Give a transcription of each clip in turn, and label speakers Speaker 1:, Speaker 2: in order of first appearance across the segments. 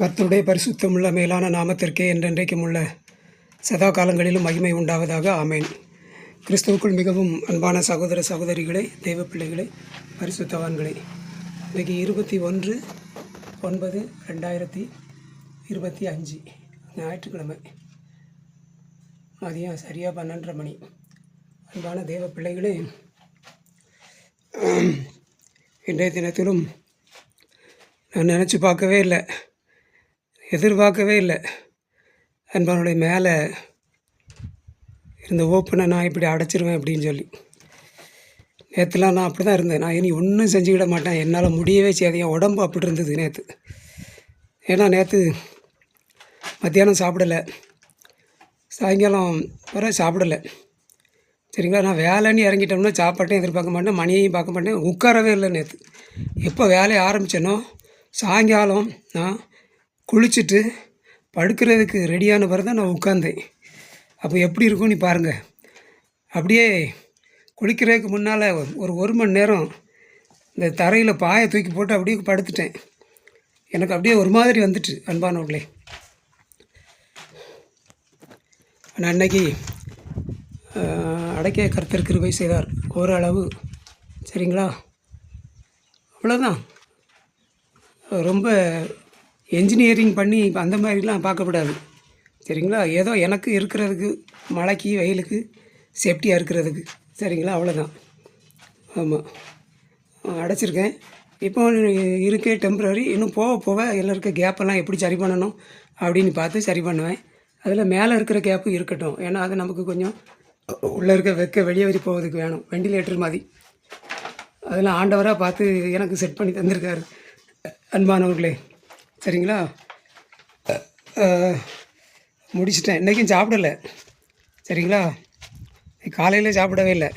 Speaker 1: கர்த்தருடைய பரிசுத்தமுள்ள மேலான நாமத்திற்கே என்றென்றைக்கும் உள்ள சதா காலங்களிலும் மகிமை உண்டாவதாக. ஆமேன். கிறிஸ்துவுக்குள் மிகவும் அன்பான சகோதர சகோதரிகளே தெய்வ பிள்ளைகளே பரிசுத்தவான்களே இன்றைக்கி இருபத்தி ஒன்று ஒன்பது ரெண்டாயிரத்தி இருபத்தி அஞ்சு ஞாயிற்றுக்கிழமை மதியம் சரியாக பன்னெண்டரை மணி. அன்பான தேவ பிள்ளைகளே இன்றைய தினத்திலும் நான் நினச்சி பார்க்கவே இல்லை. எதிர்பார்க்கவே இல்லை. என்பவனுடைய மேலே இருந்த ஓப்பனை நான் இப்படி அடைச்சிருவேன் அப்படின்னு சொல்லி. நேற்றுலாம் நான் அப்படி தான் இருந்தேன். நான் இனி ஒன்றும் செஞ்சுக்கிட மாட்டேன். என்னால் முடியவே செய்யாது. என் உடம்பு அப்படி இருந்தது நேற்று ஏன்னா நேற்று மத்தியானம் சாப்பிடலை. சாயங்காலம் வர சாப்பிடலை. சரிங்களா? நான் வேலைன்னு இறங்கிட்டோம்னா சாப்பாட்டையும் எதிர்பார்க்க மாட்டேன். மணியையும் பார்க்க மாட்டேன். உட்காரவே இல்லை நேற்று எப்போ வேலையை ஆரம்பித்தேனோ சாயங்காலம் நான் குளிச்சுட்டு படுக்கிறதுக்கு ரெடியான பிறகு தான் நான் உட்காந்தேன் அப்போ எப்படி இருக்கும் நீ பாருங்கள் அப்படியே குளிக்கிறதுக்கு முன்னால் ஒரு ஒரு மணி நேரம் இந்த தரையில் பாயை தூக்கி போட்டு அப்படியே படுத்துட்டேன். எனக்கு அப்படியே ஒரு மாதிரி வந்துட்டு அன்பானவர்களே. நான் அன்னைக்கு அடக்கிய கருத்தர் கிருபை செய்தார். ஓரளவு சரிங்களா? அவ்வளோதான் ரொம்ப என்ஜினியரிங் பண்ணி இப்போ அந்த மாதிரிலாம் பார்க்கக்கூடாது. சரிங்களா? ஏதோ எனக்கு இருக்கிறதுக்கு மழைக்கு வெயிலுக்கு சேஃப்டியாக இருக்கிறதுக்கு. சரிங்களா? அவ்வளோதான் ஆமாம் அடைச்சிருக்கேன். இப்போ இருக்கே டெம்ப்ரரி இன்னும் போக போக எல்லாம் இருக்க கேப்பெல்லாம் எப்படி சரி பண்ணணும் அப்படின்னு பார்த்து சரி பண்ணுவேன். அதில் மேலே இருக்கிற கேப்பு இருக்கட்டும். ஏன்னா அது நமக்கு கொஞ்சம் உள்ளே இருக்க வெக்க வெளியே வரி போவதுக்கு வேணும். வெண்டிலேட்டர் மாதிரி. அதெல்லாம் ஆண்டவராக பார்த்து எனக்கு செட் பண்ணி தந்திருக்காரு. அன்பானவர்களே. சரிங்களா? முடிச்சிட்டேன். இன்றைக்கும் சாப்பிடலை. சரிங்களா? காலையில் சாப்பிடவே இல்லை.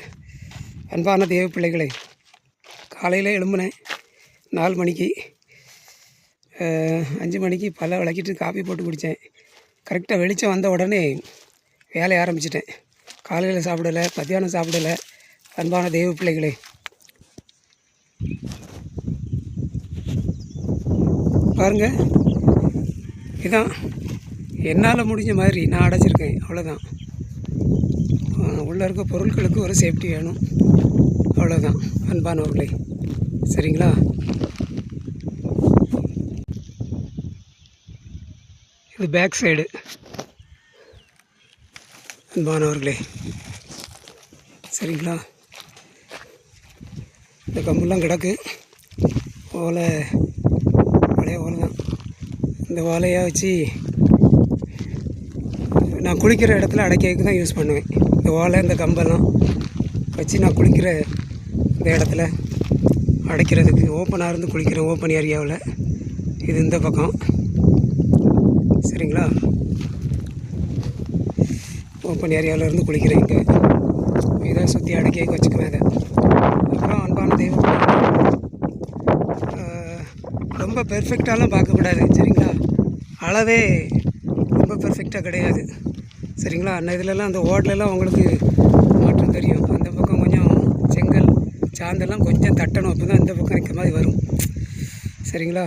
Speaker 1: அன்பான தேவ பிள்ளைகளை காலையில் எழும்புனேன். நாலு மணிக்கு. அஞ்சு மணிக்கு பல்ல விளக்கிட்டு காப்பி போட்டு குடித்தேன். கரெக்டாக வெளிச்சம் வந்த உடனே வேலையை ஆரம்பிச்சிட்டேன். காலையில் சாப்பிடலை மத்தியானம் சாப்பிடலை. அன்பான தெய்வ பிள்ளைகளே. பாருங்கள் இதான். என்னால் முடிஞ்ச மாதிரி நான் அடைச்சிருக்கேன் அவ்வளோதான் உள்ளே இருக்க பொருட்களுக்கு ஒரு சேஃப்டி வேணும். அவ்வளோதான் அன்பானவர்களே சரிங்களா? இது பேக் சைடு அன்பானவர்களே சரிங்களா? இந்த கம்பெல்லாம் கிடக்கு. ஓலை பழைய ஓலை தான் இந்த ஓலையாக வச்சு நான் குளிக்கிற இடத்துல அடைக்கிறதுக்கு தான் யூஸ் பண்ணுவேன். இந்த ஓலை இந்த கம்பெல்லாம் வச்சு நான் குளிக்கிற இந்த இடத்துல அடைக்கிறதுக்கு ஓப்பனாக இருந்து குளிக்கிறேன் ஓப்பன் ஏரியாவில் இது இந்த பக்கம். சரிங்களா? ஓப்பன் ஏரியாவில் இருந்து குளிக்கிறேன் இங்கே. இதை சுற்றி அடைக்க வச்சுக்குவேன் இதை அப்புறம் அன்பான தெய்வம் ரொம்ப பெர்ஃபெக்டாலாம் பார்க்கக்கூடாது சரிங்களா? அளவே ரொம்ப பெர்ஃபெக்டாக கிடையாது. சரிங்களா? அந்த இதுலலாம் அந்த ஓட்லலாம் உங்களுக்கு மாற்றம் தெரியும். அந்த பக்கம் கொஞ்சம் செங்கல் சாந்தெல்லாம் கொஞ்சம் தட்டணும். அப்போ தான் இந்த பக்கம் நிற்க மாதிரி வரும். சரிங்களா?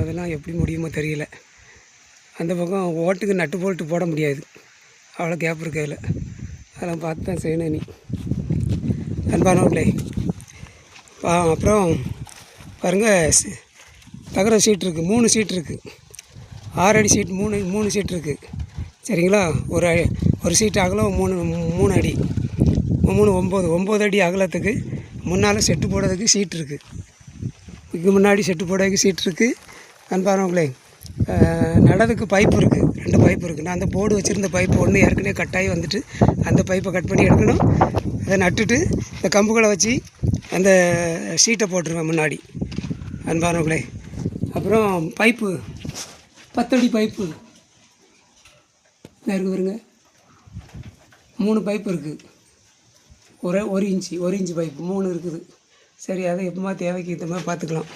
Speaker 1: அதெல்லாம் எப்படி முடியுமோ தெரியல. அந்த பக்கம் ஓட்டுக்கு நட்டு போல்ட்டு போட முடியாது. அவ்வளோ கேப் இருக்கையில் அதெல்லாம் பார்த்து தான் செய்யணும் நீ அன்பானவர்களே அப்புறம் பாருங்கள் தகர சீட் இருக்குது மூணு சீட் இருக்குது ஆறு அடி சீட் மூணு மூணு சீட் இருக்குது சரிங்களா? ஒரு ஒரு சீட் அகலம் மூணு மூணு அடி. மூணு ஒம்பது ஒம்பது அடி அகலத்துக்கு முன்னால் செட்டு போடுறதுக்கு சீட் இருக்குது இதுக்கு முன்னாடி செட்டு போடுறதுக்கு சீட் இருக்குது அன்பானவங்களே நடதுக்கு பைப்பு இருக்குது ரெண்டு பைப்பு இருக்குது நான் அந்த போர்டு வச்சுருந்த பைப்பு ஒன்று ஏற்கனவே கட்டாயி வந்துட்டு அந்த பைப்பை கட் பண்ணி எடுக்கணும். அதை நட்டுட்டு இந்த கம்புகளை வச்சு அந்த சீட்டை போட்டுருவேன் முன்னாடி. அன்பானவர்களே அப்புறம் பைப்பு பத்தடி பைப்பு. இருக்குது பாருங்க. மூணு பைப்பு இருக்குது ஒரு ஒரு இன்ச்சு ஒரு இன்ச்சு பைப்பு மூணு இருக்குது. சரி அதை எப்போமா தேவைக்கு ஏற்ற மாதிரி பார்த்துக்கலாம்.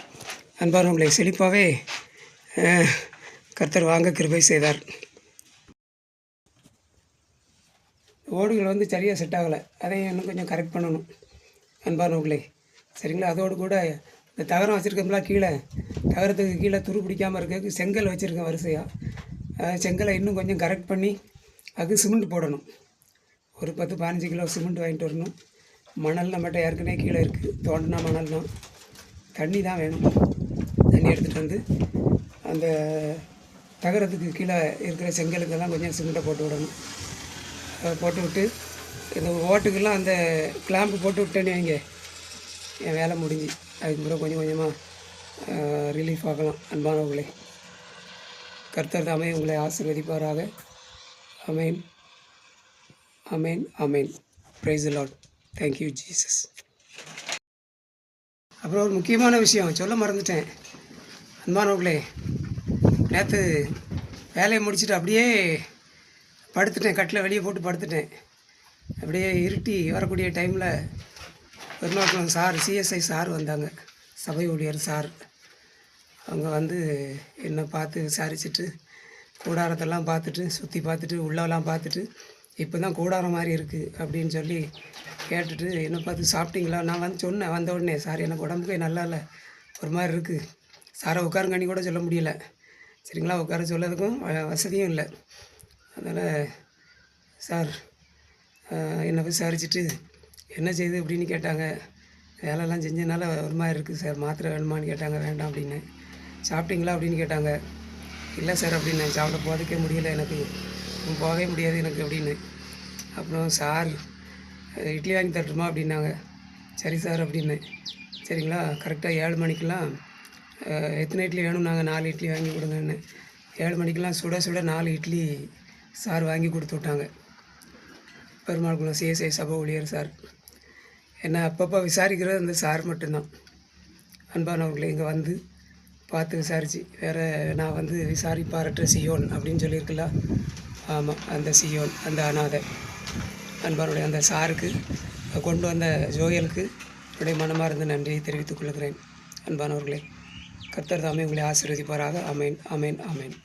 Speaker 1: அன்பானவங்களே செழிப்பாகவே கர்த்தர் வாங்க கிருபை செய்தார். ஓடுகள் வந்து சரியாக செட் ஆகலை. அதையும் இன்னும் கொஞ்சம் கரெக்ட் பண்ணணும். அன்பானவங்களே சரிங்களா? அதோடு கூட இந்த தகரம் வச்சுருக்கோம்ல கீழே. தகரத்துக்கு கீழே துரு பிடிக்காமல் இருக்க செங்கல் வச்சுருக்கேன் வரிசையாக செங்கலை இன்னும் கொஞ்சம் கரெக்ட் பண்ணி அதுக்கு சிமெண்ட் போடணும். ஒரு பத்து பதினஞ்சு கிலோ சிமெண்ட் வாங்கிட்டு வரணும். மணல் நம்மகிட்ட ஏற்கனவே கீழே இருக்குது தோண்டினா மணல் தான். தண்ணி தான் வேணும். தண்ணி எடுத்துகிட்டு வந்து அந்த தகரத்துக்கு கீழே இருக்கிற செங்கலுக்கெல்லாம் கொஞ்சம் சிமெண்ட்டை போட்டு விடணும். அதை போட்டு விட்டு இந்த ஓட்டுக்கெல்லாம் அந்த கிளாம்பு போட்டு விட்டேன்னு வைங்க. என் வேலை முடிஞ்சு. அதுக்கு பிறகு கொஞ்சம் கொஞ்சமாக ரிலீஃப் ஆகலாம். அன்பானவர்களே கர்த்தர் தாமே உங்களை ஆசிர்வதிப்பாராக. அமேன் அமேன் அமேன் praise Lord thank you Jesus அப்புறம் ஒரு முக்கியமான விஷயம் சொல்ல மறந்துட்டேன். அன்பானவர்களே நேற்று வேலையை முடிச்சுட்டு அப்படியே படுத்துட்டேன். கட்டில் வெளியே போட்டு படுத்துட்டேன். அப்படியே இருட்டி வரக்கூடிய டைமில் பெருமாக்குளம் சார் சிஎஸ்ஐ சார் வந்தாங்க சபை ஊழியர் சார். அவங்க வந்து என்னை பார்த்து விசாரிச்சுட்டு கூடாரத்தெல்லாம் பார்த்துட்டு சுற்றி பார்த்துட்டு உள்ளெல்லாம் பார்த்துட்டு இப்போ தான் கூடாரம் மாதிரி இருக்குது அப்படின்னு சொல்லி கேட்டுட்டு என்னை பார்த்து சாப்பிட்டீங்களா? நான் வந்து சொன்னேன் வந்த உடனே சார் எனக்கு உடம்புக்கு நல்லா இல்லை ஒரு மாதிரி இருக்குது சாரை உட்காருங்கண்ணி கூட சொல்ல முடியல. சரிங்களா? உட்கார சொல்லதுக்கும் வ- வசதியும் இல்லை. அதனால் சார் என்னை விசாரிச்சுட்டு என்ன செய்யுது அப்படின்னு கேட்டாங்க. வேலைலாம் செஞ்சதுனால ஒரு மாதிரி இருக்குது சார். மாத்திரை வேணுமான்னு கேட்டாங்க. வேண்டாம் அப்படின்னு. சாப்பிட்டீங்களா? அப்படின்னு கேட்டாங்க. இல்லை சார் அப்படின்னு. சாப்பிட போகிறதுக்கே முடியல எனக்கு. போகவே முடியாது எனக்கு அப்படின்னு. அப்புறம் சார் இட்லி வாங்கி தரட்டுமா? அப்படின்னாங்க. சரி சார் அப்படின்னு. சரிங்களா? கரெக்டாக ஏழு மணிக்கெல்லாம் எத்தனை இட்லி வேணும்? நாங்கள் நாலு இட்லி வாங்கி கொடுங்கன்னு. ஏழு மணிக்கெல்லாம் சுட சுட நாலு இட்லி சார் வாங்கி கொடுத்து விட்டாங்க. பெருமாள் குளம் சிஎஸ்ஐ சபை ஊழியர் சார். என்னை அப்பப்போ விசாரிக்கிறது அந்த சார் மட்டும்தான். அன்பானவர்களை இங்கே வந்து பார்த்து விசாரித்து வேறு நான் வந்து விசாரிப்பாரற்ற சியோன் அப்படின்னு சொல்லியிருக்கல? ஆமாம் அந்த சியோன் அந்த அனாதை. அன்பானுடைய அந்த சாருக்கு கொண்டு வந்த ஜோயலுக்கு என்னுடைய மனமார்ந்த நன்றியை தெரிவித்துக் கொள்கிறேன். அன்பானவர்களே கர்த்தர் தாமே உங்களை ஆசீர்வதிப்பாராக. அமேன் அமேன் அமேன்